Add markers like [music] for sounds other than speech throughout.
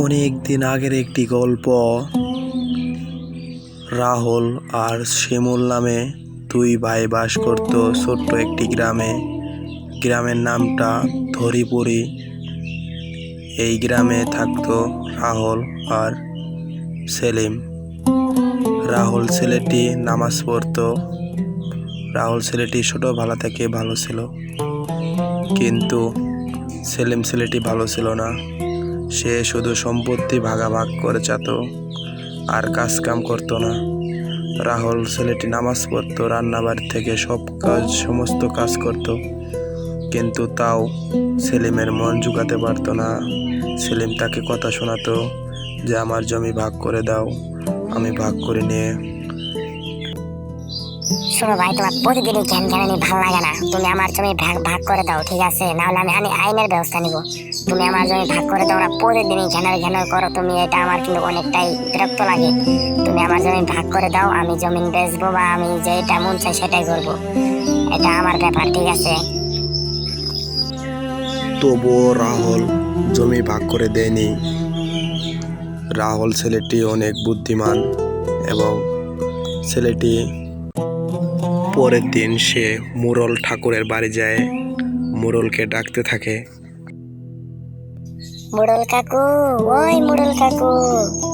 অনেক দিন আগের একটি গল্প। রাহুল আর শিমুল নামে দুই ভাই বাস করত ছোট্ট একটি গ্রামে। গ্রামের নামটা ধরিপুরি। এই গ্রামে থাকতো রাহুল আর সেলিম। রাহুল ছেলেটি নামাজ পড়তো। রাহুল ছেলেটি ছোটোবেলা থেকে ভালো ছিল। কিন্তু সেলিম ছেলেটি ভালো ছিল না। সে শুধু সম্পত্তি ভাগাভাগ করে চাত, আর কাজ কাম করতো না। রাহুল ছেলেটি নামাজ পড়তো, রান্নাবাড়ি থেকে সব কাজ, সমস্ত কাজ করত। কিন্তু তাও সেলিমের মন জুগাতে পারতো না। সেলিম তাকে কথা শোনাতো, যে আমার জমি ভাগ করে দাও, আমি ভাগ করে নিয়ে শোনো ভাই, তোমার প্রতিদিনই জ্ঞান জ্ঞানী ভালো লাগে না। তুমি আমার জমি ভাগ ভাগ করে দাও, ঠিক আছে? নাহলে আমি আমি আইনের ব্যবস্থা নিব। তুমি আমার জমি ভাগ করে দাও না, প্রতিদিনই ঘ্যানার ঘ্যানার করো। তুমি এটা আমার কিন্তু অনেকটাই বিরক্ত লাগে। তুমি আমার জমি ভাগ করে দাও, আমি জমিন বেচবো বা আমি যেটা মন চাই সেটাই করব। এটা আমার ব্যাপার, ঠিক আছে? তবুও রাহুল জমি ভাগ করে দেয়নি। রাহুল ছেলেটি অনেক বুদ্ধিমান এবং ছেলেটি পরের দিন সে মুরল ঠাকুরের বাড়ি যায়। মুরলকে ডাকতে থাকে। মুড়ল কাকু, ওই মুড়ল কাকু,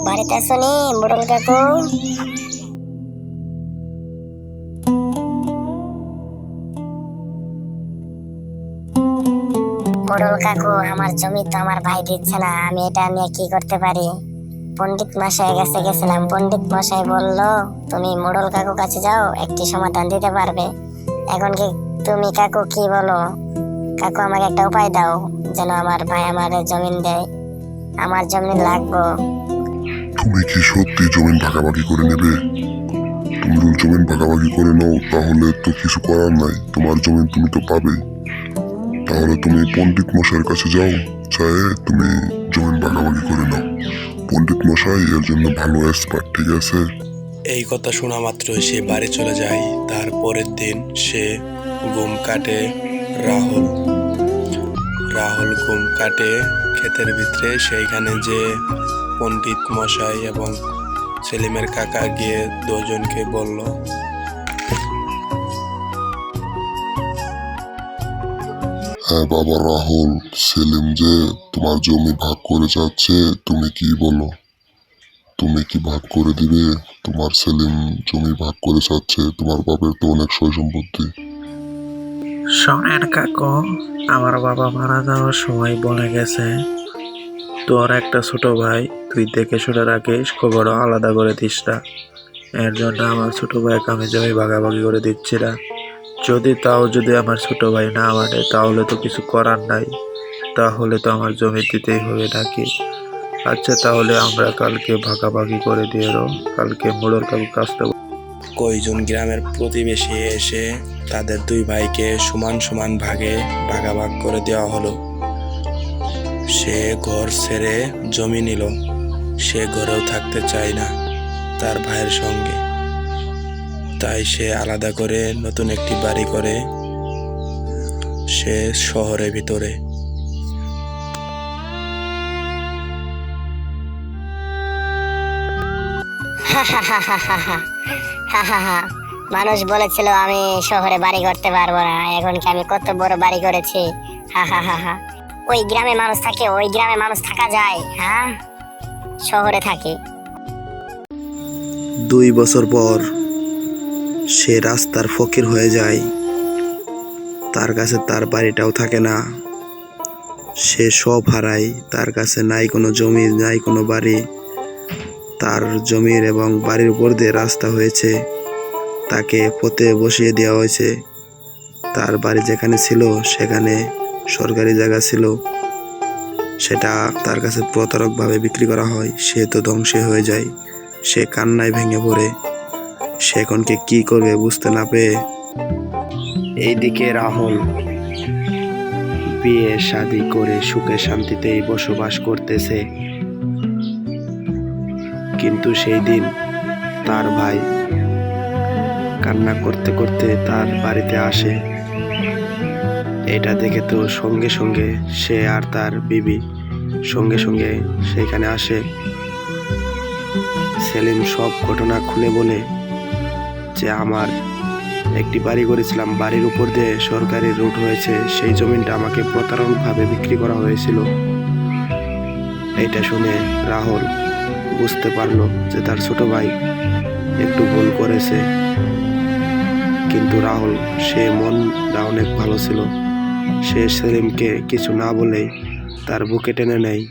বাড়িতে আসনি মুড়ল কাকু। মুড়ল কাকু, আমার জমি তো আমার ভাই দিচ্ছে না, আমি এটা নিয়ে কি করতে পারি? পণ্ডিত মশাই কাছে গেছিলাম। পণ্ডিত মশাই বলল, তুমি মুড়ল কাকু কাছে যাও, একটি সমাধান দিতে পারবে। এখন কি তুমি কাকু কি বলো? কাকু আমাকে একটা উপায় দাও, যেন আমার ভাই আমার জমিন দেয়। আমার জমি লাগবো। তুমি কি সত্যি জমিন ভাগাভাগি করে নেবে? তুমি যদি জমিন ভাগাভাগি করে নাও, তাহলে তো কিছু করার নাই। তোমার জমিন তুমি তো পাবেই তাহলে তুমি পণ্ডিত মশাইয়ের কাছে যাও, চায়ে তুমি জমিন ভাগাভাগি করে নাও। পণ্ডিত মশাই, এর জন্য ভালো এক্সপার্ট ঠিক আছে? এই কথা শোনা মাত্র সে বাড়ি চলে যায়। তারপরের দিন সে ঘুম কাটে রাহুল। রাহুল ঘুম কাটে ক্ষেতের ভিতরে। সেইখানে যে পণ্ডিত মশাই এবং সেলিমের কাকা গিয়ে দুজনকে বলল হ্যাঁ বাবা রাহুল, সেলিম যে তোমার জমি ভাগ করে যাচ্ছে, তুমি কি বলো? তুমি কি ভাগ করে দিবে? তোমার সেলিম জমি ভাগ করে যাচ্ছে, তোমার বাবার তো অনেক সয় সম্পত্তি শোনেন কাকু, আমার বাবা মারা যাওয়ার সময় বলে গেছে, তোর একটা ছোট ভাই, তুই দেখে শুনে রাখিস, খবরও আলাদা করে দিস না। এর জন্য আমার ছোট ভাইকে আমি জমি ভাগাভাগি করে দিচ্ছি না। যদি তাও যদি আমার ছোট ভাই না মানে তাহলে তো কিছু করার নাই। তাহলে তো আমার জমি দিতেই হবে নাকি? আচ্ছা তাহলে আমরা কালকে ভাগাভাগি করে দিয়ে কালকে মোড়র কাকু কাজটা কয়জন গ্রামের প্রতিবেশী এসে তাদের দুই ভাইকে সমান সমান ভাগে ভাগাভাগ করে দেওয়া হলো। সে ঘর ছেড়ে জমি নিল। সে ঘরেও থাকতে চায় না তার ভাইয়ের সঙ্গে। তাই সে আলাদা করে নতুন একটি বাড়ি করে সে শহরের ভিতরে। [laughs] মানুষ বলেছিল আমি শহরে বাড়ি করতে পারব না এখন কি আমি কত বড় বাড়ি করেছি? হা হা হা হা। ওই গ্রামে মানুষ থাকে ওই গ্রামে মানুষ থাকা যায় হ্যাঁ? শহরে থাকে। দুই বছর পর সে রাস্তার ফকির হয়ে যায়। তার কাছে তার বাড়িটাও থাকে না। সে সব হারায়। তার কাছে নাই কোনো জমি, নাই কোনো বাড়ি। তার জমির এবং বাড়ির উপর দিয়ে রাস্তা হয়েছে। তাকে পথে বসিয়ে দেওয়া হয়েছে। তার বাড়ি যেখানে ছিল, সেখানে সরকারি জায়গা ছিল। সেটা তার কাছে প্রতারকভাবে বিক্রি করা হয়। সে তো ধ্বংসে হয়ে যায়। সে কান্নায় ভেঙে পড়ে। সে এখনকে কি করবে বুঝতে না পেয়ে এইদিকে রাহুল বিয়ে শাদি করে সুখে শান্তিতেই বসবাস করতেছে। কিন্তু সেই দিন তার ভাই কান্না করতে করতে তার বাড়িতে আসে। এটা দেখে তো সঙ্গে সঙ্গে সে আর তার বিবি সঙ্গে সঙ্গে সেখানে আসে। সেলিম সব ঘটনা খুলে বলে যে আমার একটি বাড়ি করেছিলাম। বাড়ির উপর দিয়ে সরকারি রুট হয়েছে। সেই জমিটা আমাকে প্রতারণভাবে বিক্রি করা হয়েছিল। এটা শুনে রাহুল বুঝতে পারল যে তার ছোট ভাই একটু ভুল করেছে। কিন্তু রাহুল, সে মনটা অনেক ভালো ছিল। সে সেলিমকে কিছু না বলেই তার বুকে টেনে নেয়।